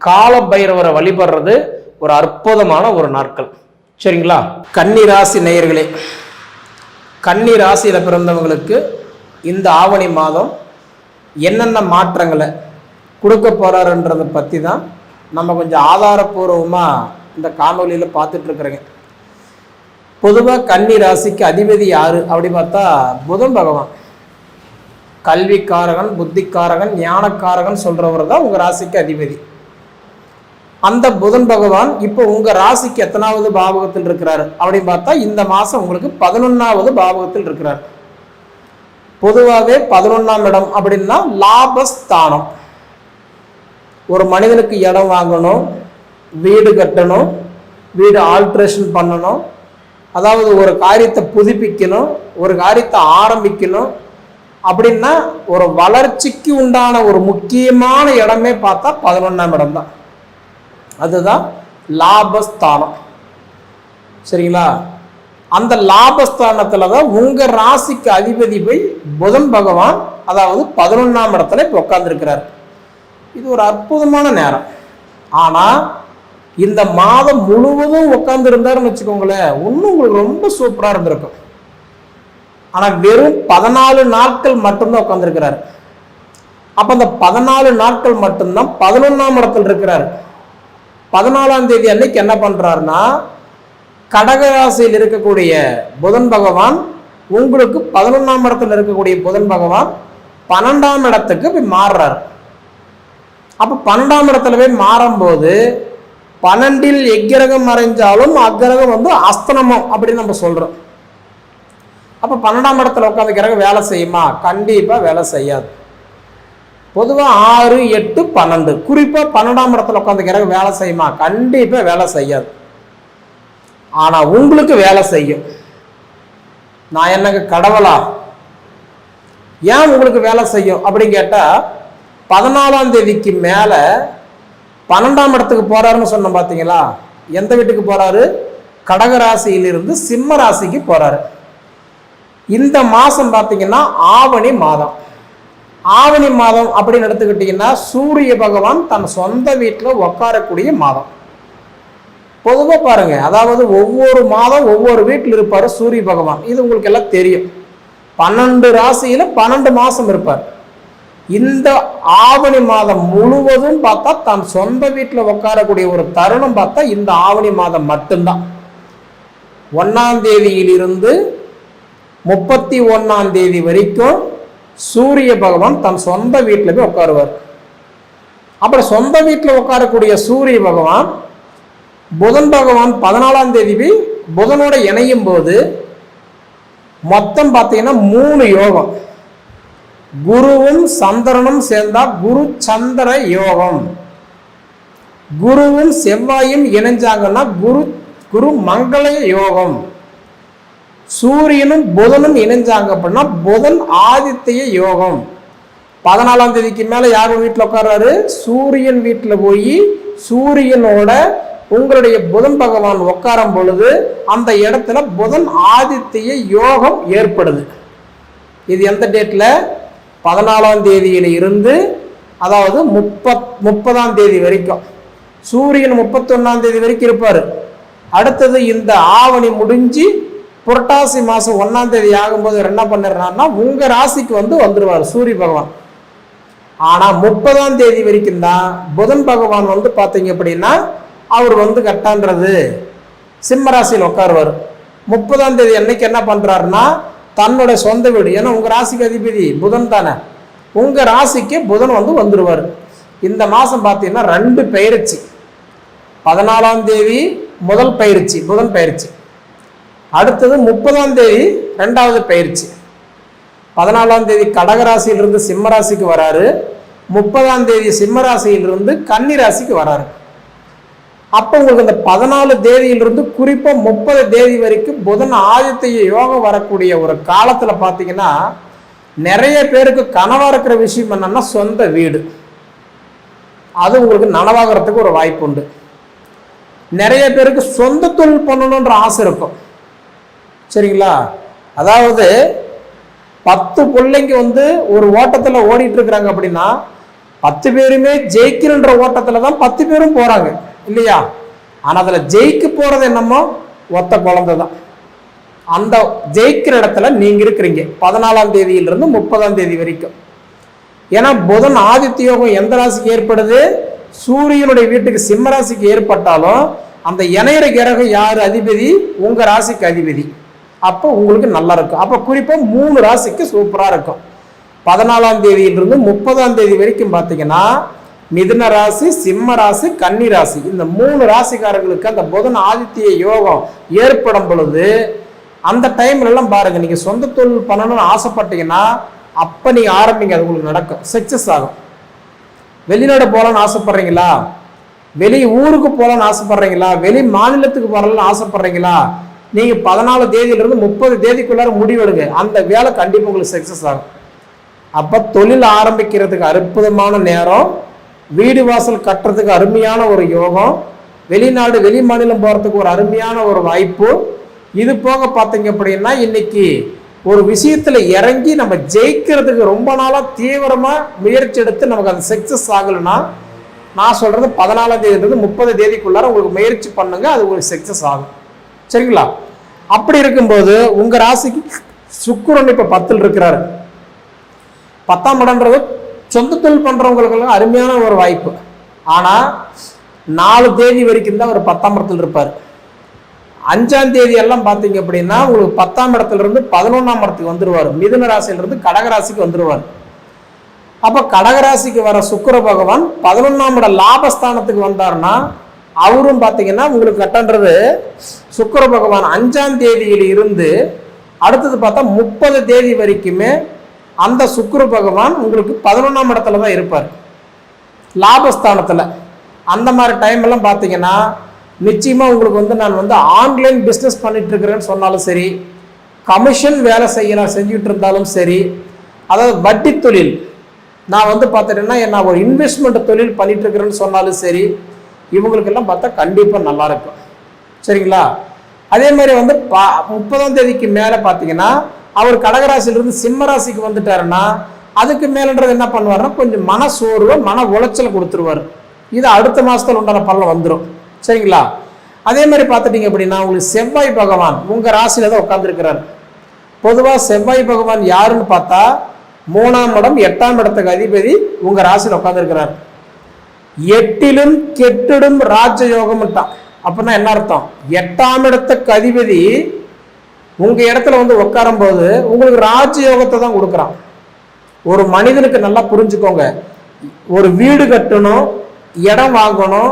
கால பைரவரை வழிபடுறது ஒரு அற்புதமான ஒரு நாட்கள். சரிங்களா? கன்னி ராசி நேயர்களே கன்னி ராசியில் பிறந்தவங்களுக்கு இந்த ஆவணி மாதம் என்னென்ன மாற்றங்களை கொடுக்க போகிறாருன்றதை பற்றி தான் நம்ம கொஞ்சம் ஆதாரபூர்வமாக இந்த காணொலியில் பார்த்துட்ருக்குறேங்க பொதுவாக கன்னி ராசிக்கு அதிபதி யார் அப்படி பார்த்தா புதன் பகவான். கல்விக்காரகன் புத்திக்காரகன் ஞானக்காரகன் சொல்கிறவர் தான் உங்கள் ராசிக்கு அதிபதி. அந்த புதன் பகவான் இப்போ உங்க ராசிக்கு எத்தனாவது பாவகத்தில் இருக்கிறாரு அப்படின்னு பார்த்தா இந்த மாசம் உங்களுக்கு பதினொன்னாவது பாவகத்தில் இருக்கிறார். பொதுவாகவே பதினொன்னாம் இடம் அப்படின்னா லாபஸ்தானம். ஒரு மனிதனுக்கு இடம் வாங்கணும் வீடு கட்டணும் வீடு ஆல்ட்ரேஷன் பண்ணணும் அதாவது ஒரு காரியத்தை புதுப்பிக்கணும் ஒரு காரியத்தை ஆரம்பிக்கணும் அப்படின்னா ஒரு வளர்ச்சிக்கு உண்டான ஒரு முக்கியமான இடமே பார்த்தா பதினொன்றாம் இடம் தான். அதுதான் லாபஸ்தானம். சரிங்களா? அந்த லாபஸ்தானத்தில் தான் உங்கள் ராசிக்கு அதிபதி போய் புதன் பகவான் அதாவது பதினொன்றாம் இடத்துல இப்போ உட்காந்துருக்கிறார் இது ஒரு அற்புதமான நேரம். ஆனால் இந்த மாதம் முழுவதும் உட்காந்துருந்தாருன்னு வச்சுக்கோங்களேன் இன்னும் உங்களுக்கு ரொம்ப சூப்பராக இருந்திருக்கும். ஆனால் வெறும் பதினாலு நாட்கள் மட்டும்தான் உட்காந்துருக்கிறார் அப்போ அந்த பதினாலு நாட்கள் மட்டும்தான் பதினொன்றாம் இடத்துல இருக்கிறாரு. பதினாலாம் தேதி அன்னைக்கு என்ன பண்ணுறாருன்னா கடகராசியில் இருக்கக்கூடிய புதன் பகவான் உங்களுக்கு பதினொன்றாம் இடத்துல இருக்கக்கூடிய புதன் பகவான் பன்னெண்டாம் இடத்துக்கு போய் மாறுறார். அப்போ பன்னெண்டாம் இடத்துல போய் மாறும்போது பன்னெண்டில் எக்கிரகம் மறைஞ்சாலும் அக்கிரகம் வந்து அஸ்தனமம் அப்படின்னு நம்ம சொல்கிறோம் அப்போ பன்னெண்டாம் இடத்துல உட்காந்து கிரகம் வேலை செய்யுமா? கண்டிப்பாக வேலை செய்யாது. பொதுவாக ஆறு எட்டு பன்னெண்டு. குறிப்பாக பன்னெண்டாம் இடத்துல உட்காந்து கிரகம் வேலை செய்யுமா? கண்டிப்பாக வேலை செய்யாது. ஆனால் உங்களுக்கு வேலை செய்யும். நான் என்னங்க கடவுளா? ஏன் உங்களுக்கு வேலை செய்யும்? அப்படின்னு கேட்டால் பதினாலாம் தேதிக்கு மேலே பன்னெண்டாம் இடத்துக்கு போறாருன்னு சொன்னோம் பார்த்தீங்களா எந்த வீட்டுக்கு போறாரு? கடக ராசியிலிருந்து சிம்ம ராசிக்கு போறாரு. இந்த மாதம் பார்த்தீங்கன்னா ஆவணி மாதம். ஆவணி மாதம் அப்படின்னு எடுத்துக்கிட்டிங்கன்னா சூரிய பகவான் தன் சொந்த வீட்டில் உட்காரக்கூடிய மாதம். பொதுவாக பாருங்க அதாவது ஒவ்வொரு மாதம் ஒவ்வொரு வீட்டில் இருப்பார் சூரிய பகவான். இது உங்களுக்கு எல்லாம் தெரியும். பன்னெண்டு ராசியில் பன்னெண்டு மாதம் இருப்பார். இந்த ஆவணி மாதம் முழுவதும் பார்த்தா தன் சொந்த வீட்டில் உட்காரக்கூடிய ஒரு தருணம் பார்த்தா இந்த ஆவணி மாதம் மட்டும்தான். ஒன்றாம் தேதியிலிருந்து முப்பத்தி ஒன்றாம் தேதி வரைக்கும் சூரிய பகவான் தன் சொந்த வீட்டில் போய் உட்காருவார். அப்புறம் சொந்த வீட்டில் உட்காரக்கூடிய சூரிய பகவான் புதன் பகவான் பதினாலாம் தேதி போய் புதனோட இணையும் போது மொத்தம் பார்த்தீங்கன்னா மூணு யோகம். குருவும் சந்திரனும் சேர்ந்தா குரு சந்திர யோகம். குருவும் செவ்வாயும் இணைஞ்சாங்கன்னா குரு குரு மங்கள யோகம். சூரியனும் புதனும் இணைஞ்சாங்க அப்படின்னா புதன் ஆதித்ய யோகம். பதினாலாம் தேதிக்கு மேலே யார் வீட்டில் உட்கார்றாரு? சூரியன் வீட்டில் போய் சூரியனோட உங்களுடைய புதன் பகவான் உட்காரும் பொழுது அந்த இடத்துல புதன் ஆதித்ய யோகம் ஏற்படுது. இது எந்த டேட்டில் பதினாலாம் தேதியில் இருந்து அதாவது முப்பத் முப்பதாம் தேதி வரைக்கும். சூரியன் முப்பத்தொன்னாம் தேதி வரைக்கும் இருப்பார். அடுத்தது இந்த ஆவணி முடிஞ்சு புரட்டாசி மாதம் ஒன்றாம் தேதி ஆகும்போது என்ன பண்ணிடுறாருன்னா உங்கள் ராசிக்கு வந்து வந்துடுவார் சூரிய பகவான். ஆனால் முப்பதாம் தேதி வரைக்கும் தான் புதன் பகவான் வந்து பார்த்தீங்க அப்படின்னா அவர் வந்து கட்டான்றது. சிம்ம ராசியில் உட்காருவார். முப்பதாம் தேதி அன்னைக்கு என்ன பண்ணுறாருன்னா தன்னோட சொந்த வீடு ஏன்னா உங்கள் ராசிக்கு அதிபதி புதன் தானே. உங்கள் ராசிக்கு புதன் வந்து வந்துடுவார் இந்த மாதம் பார்த்தீங்கன்னா ரெண்டு பயிற்சி. பதினாலாம் தேதி முதல் பயிற்சி புதன் பயிற்சி. அடுத்தது முப்பதாம் தேதி ரெண்டாவது பயிற்சி. பதினாலாம் தேதி கடகராசியிலிருந்து சிம்மராசிக்கு வராரு. முப்பதாம் தேதி சிம்மராசியிலிருந்து கன்னிராசிக்கு கன்னி ராசிக்கு வராரு. அப்போ உங்களுக்கு இந்த பதினாலு தேதியிலிருந்து குறிப்பாக முப்பது தேதி வரைக்கும் புதன் ஆதித்திய யோகம் வரக்கூடிய ஒரு காலத்தில் பார்த்தீங்கன்னா நிறைய பேருக்கு கனவாக இருக்கிற விஷயம் என்னென்னா சொந்த வீடு. அது உங்களுக்கு நனவாகிறதுக்கு ஒரு வாய்ப்பு உண்டு. நிறைய பேருக்கு சொந்த தொழில் பண்ணணுன்ற ஆசை இருக்கும். சரிங்களா? அதாவது பத்து பிள்ளைங்க வந்து ஒரு ஓட்டத்தில் ஓடிட்டு இருக்கிறாங்க அப்படின்னா பத்து பேருமே ஜெயிக்கிறன்ற ஓட்டத்தில் தான் பத்து பேரும் போகிறாங்க இல்லையா? ஆனால் அதில் ஜெயிக்க போகிறது என்னமோ ஒத்த குழந்தை தான். அந்த ஜெயிக்கிற இடத்துல நீங்கள் இருக்கிறீங்க பதினாலாம் தேதியிலிருந்து முப்பதாம் தேதி வரைக்கும். ஏன்னா புதன் ஆதித்ய யோகம் எந்த ராசிக்கு ஏற்படுது? சூரியனுடைய வீட்டுக்கு சிம்ம ராசிக்கு ஏற்பட்டாலும் அந்த இணையிற கிரகம் யார்? அதிபதி உங்கள் ராசிக்கு அதிபதி. அப்போ உங்களுக்கு நல்லா இருக்கும். அப்போ குறிப்பாக மூணு ராசிக்கு சூப்பராக இருக்கும். பதினாலாம் தேதியிலிருந்து முப்பதாம் தேதி வரைக்கும் பார்த்தீங்கன்னா மிதுன ராசி சிம்ம ராசி கன்னி ராசி. இந்த மூணு ராசிக்காரர்களுக்கு அந்த புதன் ஆதித்ய யோகம் ஏற்படும் பொழுது அந்த டைம்லலாம் பாருங்கள் நீங்கள் சொந்த தொழில் பண்ணணும்னு ஆசைப்பட்டீங்கன்னா அப்போ நீங்கள் ஆரம்பிங்க அது உங்களுக்கு நடக்கும். சக்ஸஸ் ஆகும். வெளிநாடு போகலான்னு ஆசைப்பட்றீங்களா? வெளி ஊருக்கு போகலான்னு ஆசைப்பட்றீங்களா? வெளி மாநிலத்துக்கு போகலான்னு ஆசைப்பட்றீங்களா? நீங்கள் பதினாலு தேதியிலிருந்து முப்பது தேதிக்குள்ளார முடிவெடுங்க. அந்த வேலை கண்டிப்பாக உங்களுக்கு சக்சஸ் ஆகும். அப்போ தொழில் ஆரம்பிக்கிறதுக்கு அற்புதமான நேரம். வீடு வாசல் கட்டுறதுக்கு அருமையான ஒரு யோகம். வெளிநாடு வெளி மாநிலம் போகிறதுக்கு ஒரு அருமையான ஒரு வாய்ப்பு. இது போக பார்த்தீங்க அப்படின்னா இன்னைக்கு ஒரு விஷயத்தில் இறங்கி நம்ம ஜெயிக்கிறதுக்கு ரொம்ப நாளாக தீவிரமாக முயற்சி எடுத்து நமக்கு அது சக்ஸஸ் ஆகலைன்னா நான் சொல்கிறது பதினாலாம் தேதியிலிருந்து முப்பது தேதிக்குள்ளார உங்களுக்கு முயற்சி பண்ணுங்க அது உங்களுக்கு சக்ஸஸ் ஆகும். சரிங்களா? அப்படி இருக்கும்போது உங்கள் ராசிக்கு சுக்குரன் இப்போ பத்தில் இருக்கிறாரு. பத்தாம் இடம்ன்றது சொந்த தொழில் பண்ணுறவங்களுக்கெல்லாம் அருமையான ஒரு வாய்ப்பு. ஆனால் நாலு தேதி வரைக்கும் தான் அவர் பத்தாம் இடத்துல இருப்பார். அஞ்சாம் தேதி எல்லாம் பார்த்தீங்க அப்படின்னா உங்களுக்கு பத்தாம் இடத்துல இருந்து பதினொன்றாம் இடத்துக்கு வந்துடுவார் மிதுன ராசியிலிருந்து கடகராசிக்கு வந்துடுவார் அப்போ கடகராசிக்கு வர சுக்கர பகவான் பதினொன்றாம் இட லாபஸ்தானத்துக்கு வந்தாருன்னா அவரும் பார்த்தீங்கன்னா உங்களுக்கு கட்டன்றது சுக்கர பகவான் அஞ்சாம் தேதியில் இருந்து அடுத்தது பார்த்தா முப்பது தேதி வரைக்குமே அந்த சுக்கிர பகவான் உங்களுக்கு பதினொன்றாம் இடத்துல தான் இருப்பார். லாபஸ்தானத்தில். அந்த மாதிரி டைம் எல்லாம் பார்த்தீங்கன்னா நிச்சயமாக உங்களுக்கு வந்து நான் வந்து ஆன்லைன் பிஸ்னஸ் பண்ணிட்டுருக்கிறேன்னு சொன்னாலும் சரி கமிஷன் வேலை செய்யலாம் செஞ்சுட்டு இருந்தாலும் சரி அதாவது வட்டி தொழில். நான் வந்து பார்த்துட்டேன்னா நான் ஒரு இன்வெஸ்ட்மெண்ட் தொழில் பண்ணிட்டு இருக்கிறேன்னு சொன்னாலும் சரி இவங்களுக்கெல்லாம் பார்த்தா கண்டிப்பாக நல்லா இருக்கும். சரிங்களா? அதே மாதிரி வந்து பா முப்பதாம் தேதிக்கு மேலே பார்த்தீங்கன்னா அவர் கடகராசிலிருந்து சிம்மராசிக்கு வந்துட்டாருன்னா அதுக்கு மேலன்றது என்ன பண்ணுவாருன்னா கொஞ்சம் மன சோர்வு மன உளைச்சல் கொடுத்துருவாரு. இது அடுத்த மாதத்தில் உண்டான பலன் வந்துடும் சரிங்களா? அதே மாதிரி பார்த்துட்டீங்க அப்படின்னா உங்களுக்கு செவ்வாய் பகவான் உங்கள் ராசியில் தான் உட்காந்துருக்கிறார் பொதுவாக செவ்வாய் பகவான் யாருன்னு பார்த்தா மூணாம் இடம் எட்டாம் இடத்துக்கு அதிபதி உங்கள் ராசியில் உட்காந்துருக்கிறார் எட்டிலும் கெட்டிடும் ராஜயோகம்ட்டான் அப்படின்னா என்ன அர்த்தம்? எட்டாம் இடத்த கதிபதி உங்க இடத்துல வந்து உட்காரும் போது உங்களுக்கு ராஜயோகத்தை தான் கொடுக்குறான். ஒரு மனிதனுக்கு நல்லா புரிஞ்சுக்கோங்க. ஒரு வீடு கட்டணும் இடம் வாங்கணும்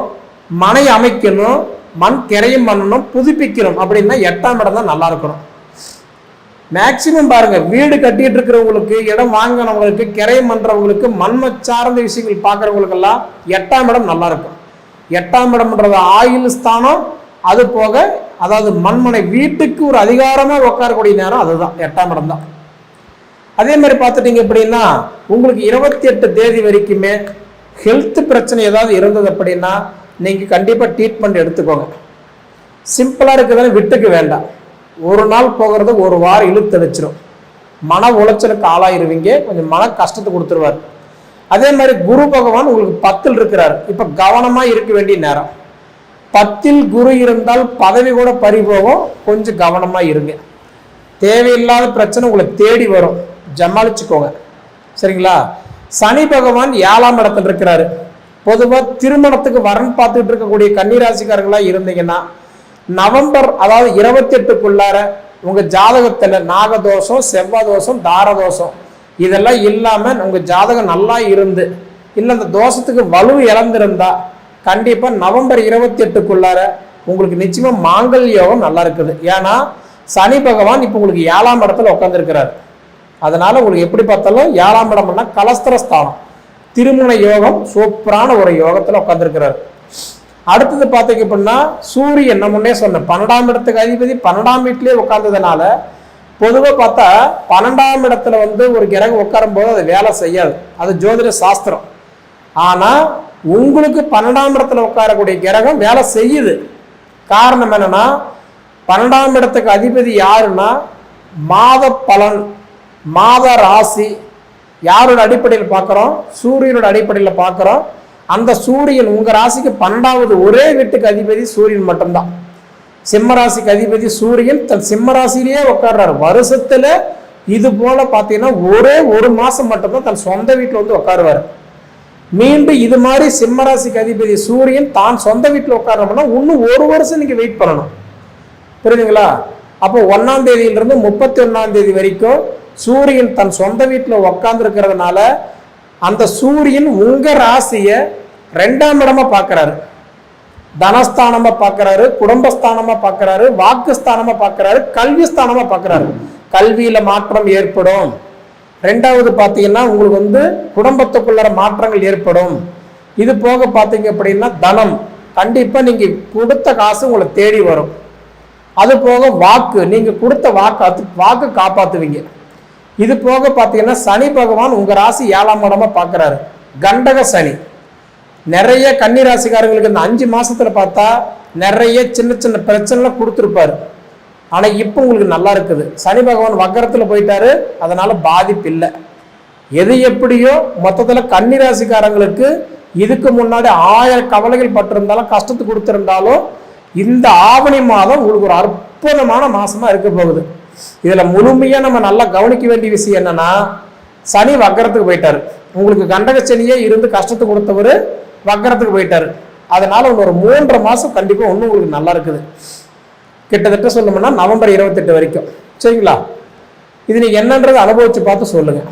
மனை அமைக்கணும் மண் கிரையும் பண்ணணும் புதுப்பிக்கணும் அப்படின்னா எட்டாம் இடம் தான் நல்லா இருக்கணும். மேக்சிமம் பாருங்க வீடு கட்டிட்டு இருக்கிறவங்களுக்கு இடம் வாங்கினவங்களுக்கு கிரை பண்ணுறவங்களுக்கு மண்ம சார்ந்த விஷயங்கள் பார்க்குறவங்களுக்கெல்லாம் எட்டாம் இடம் நல்லா இருக்கும். எட்டாம் இடம்ன்றது ஆயுள் ஸ்தானம் அது போக அதாவது மண்மனை வீட்டுக்கு ஒரு அதிகாரமாக உட்காரக்கூடிய நேரம் அதுதான் எட்டாம் இடம் தான். அதே மாதிரி பார்த்துட்டீங்க அப்படின்னா உங்களுக்கு இருபத்தி எட்டு தேதி வரைக்குமே ஹெல்த் பிரச்சனை ஏதாவது இருந்தது அப்படின்னா நீங்கள் கண்டிப்பாக ட்ரீட்மெண்ட் எடுத்துக்கோங்க. சிம்பிளாக இருக்கிறதால விட்டுக்கு வேண்டாம். ஒரு நாள் போகிறது ஒரு வாரம் இழுத்தடிச்சிடும் மன உளைச்சலுக்கு ஆளாயிருவீங்க. கொஞ்சம் மன கஷ்டத்தை கொடுத்துருவார். அதே மாதிரி குரு பகவான் உங்களுக்கு பத்தில் இருக்கிறார். இப்போ கவனமாக இருக்க வேண்டிய நேரம். பத்தில் குரு இருந்தால் பதவி கூட பறிபோகும் கொஞ்சம் கவனமாக இருங்க. தேவையில்லாத பிரச்சனை உங்களை தேடி வரும். ஜமாளிச்சுக்கோங்க. சரிங்களா? சனி பகவான் ஏழாம் இடத்துல இருக்கிறாரு. பொதுவாக திருமணத்துக்கு வரன் பார்த்துட்டு இருக்கக்கூடிய கன்னிராசிக்காரங்களா இருந்தீங்கன்னா நவம்பர் அதாவது இருபத்தி எட்டுக்குள்ளார உங்க ஜாதகத்துல நாகதோஷம் செவ்வாதோஷம் தாரதோஷம் இதெல்லாம் இல்லாம உங்க ஜாதகம் நல்லா இருந்து இல்லை அந்த தோஷத்துக்கு வலு இழந்திருந்தா கண்டிப்பா நவம்பர் இருபத்தி எட்டுக்குள்ளார உங்களுக்கு நிச்சயமா மாங்கல் யோகம் நல்லா இருக்குது. ஏன்னா சனி பகவான் இப்போ உங்களுக்கு ஏழாம் இடத்துல உட்காந்துருக்கிறார் அதனால உங்களுக்கு எப்படி பார்த்தாலும் ஏழாம் இடம்னா கலஸ்திரஸ்தானம். திருமண யோகம் சூப்பரான ஒரு யோகத்துல உட்காந்துருக்கிறார் அடுத்தது பார்த்தீங்க அப்படின்னா சூரியன் நம்ம முன்னே சொன்னேன் பன்னெண்டாம் இடத்துக்கு அதிபதி பன்னெண்டாம் வீட்லேயே உட்கார்ந்ததுனால பொதுவாக பார்த்தா பன்னெண்டாம் இடத்துல வந்து ஒரு கிரகம் உட்காரும் போது அது வேலை செய்யாது. அது ஜோதிட சாஸ்திரம். ஆனால் உங்களுக்கு பன்னெண்டாம் இடத்துல உட்காரக்கூடிய கிரகம் வேலை செய்யுது. காரணம் என்னன்னா பன்னெண்டாம் இடத்துக்கு அதிபதி யாருன்னா மாத பலன் மாத ராசி யாரோட அடிப்படையில் பார்க்குறோம்? சூரியனோட அடிப்படையில் பார்க்குறோம். அந்த சூரியன் உங்கள் ராசிக்கு பன்னெண்டாவது ஒரே வீட்டுக்கு அதிபதி சூரியன் மட்டும்தான். சிம்ம ராசிக்கு அதிபதி சூரியன் தன் சிம்ம ராசியிலேயே உட்கார்றாரு. வருஷத்துல இது போல பார்த்தீங்கன்னா ஒரே ஒரு மாசம் மட்டும்தான் தன் சொந்த வீட்டில் வந்து உட்காருவார். மீண்டும் இது மாதிரி சிம்மராசிக்கு அதிபதி சூரியன் தான் சொந்த வீட்டில் உட்காரணும்னா இன்னும் ஒரு வருஷம் இன்னைக்கு வெயிட் பண்ணணும். புரியுதுங்களா? அப்போ ஒன்னாம் தேதியிலிருந்து முப்பத்தி ஒன்னாம் தேதி வரைக்கும் சூரியன் தன் சொந்த வீட்டில் உட்கார்ந்துருக்கிறதுனால அந்த சூரியன் உங்க ராசியை ரெண்டாம் இடமா பார்க்கறாரு தனஸ்தானமா பார்க்கறாரு குடும்பஸ்தானமா பார்க்கறாரு வாக்குஸ்தானமா பார்க்கறாரு கல்விஸ்தானமா பார்க்கறாரு கல்வியில மாற்றம் ஏற்படும். ரெண்டாவது பார்த்தீங்கன்னா உங்களுக்கு வந்து குடும்பத்துக்குள்ளார மாற்றங்கள் ஏற்படும். இது போக பார்த்தீங்க அப்படின்னா தனம். கண்டிப்பாக நீங்கள் கொடுத்த காசு உங்களை தேடி வரும். அது போக வாக்கு. நீங்கள் கொடுத்த வாக்கு வாக்கு காப்பாற்றுவீங்க இது போக பார்த்தீங்கன்னா சனி பகவான் உங்கள் ராசி ஏழாம் இடமா பார்க்கறாரு. கண்டக சனி. நிறைய கன்னி ராசிக்காரங்களுக்கு இந்த அஞ்சு மாதத்தில் பார்த்தா நிறைய சின்ன சின்ன பிரச்சனைலாம் கொடுத்துருப்பாரு. ஆனால் இப்போ உங்களுக்கு நல்லா இருக்குது. சனி பகவான் வக்கரத்தில் போயிட்டாரு. அதனால் பாதிப்பு இல்லை. எது எப்படியோ மொத்தத்தில் கன்னி ராசிக்காரங்களுக்கு இதுக்கு முன்னாடி ஆயிரம் கவலைகள் பட்டிருந்தாலும் கஷ்டத்தை கொடுத்துருந்தாலும் இந்த ஆவணி மாதம் உங்களுக்கு ஒரு அற்புதமான மாதமாக இருக்க போகுது. இதுல முழுமையா நம்ம நல்லா கவனிக்க வேண்டிய விஷயம் என்னன்னா சனி வக்கரத்துக்கு போயிட்டாரு. உங்களுக்கு கண்டக சனியே இருந்து கஷ்டத்தை கொடுத்தவர் வக்கரத்துக்கு போயிட்டாரு. அதனால ஒரு மூன்றரை மாசம் கண்டிப்பா ஒன்றும் உங்களுக்கு நல்லா இருக்குது. கிட்டத்தட்ட சொல்லணும்னா நவம்பர் இருபத்தெட்டு வரைக்கும். சரிங்களா? இது நீங்கள் என்னன்றதை அனுபவிச்சு பார்த்து சொல்லுங்க.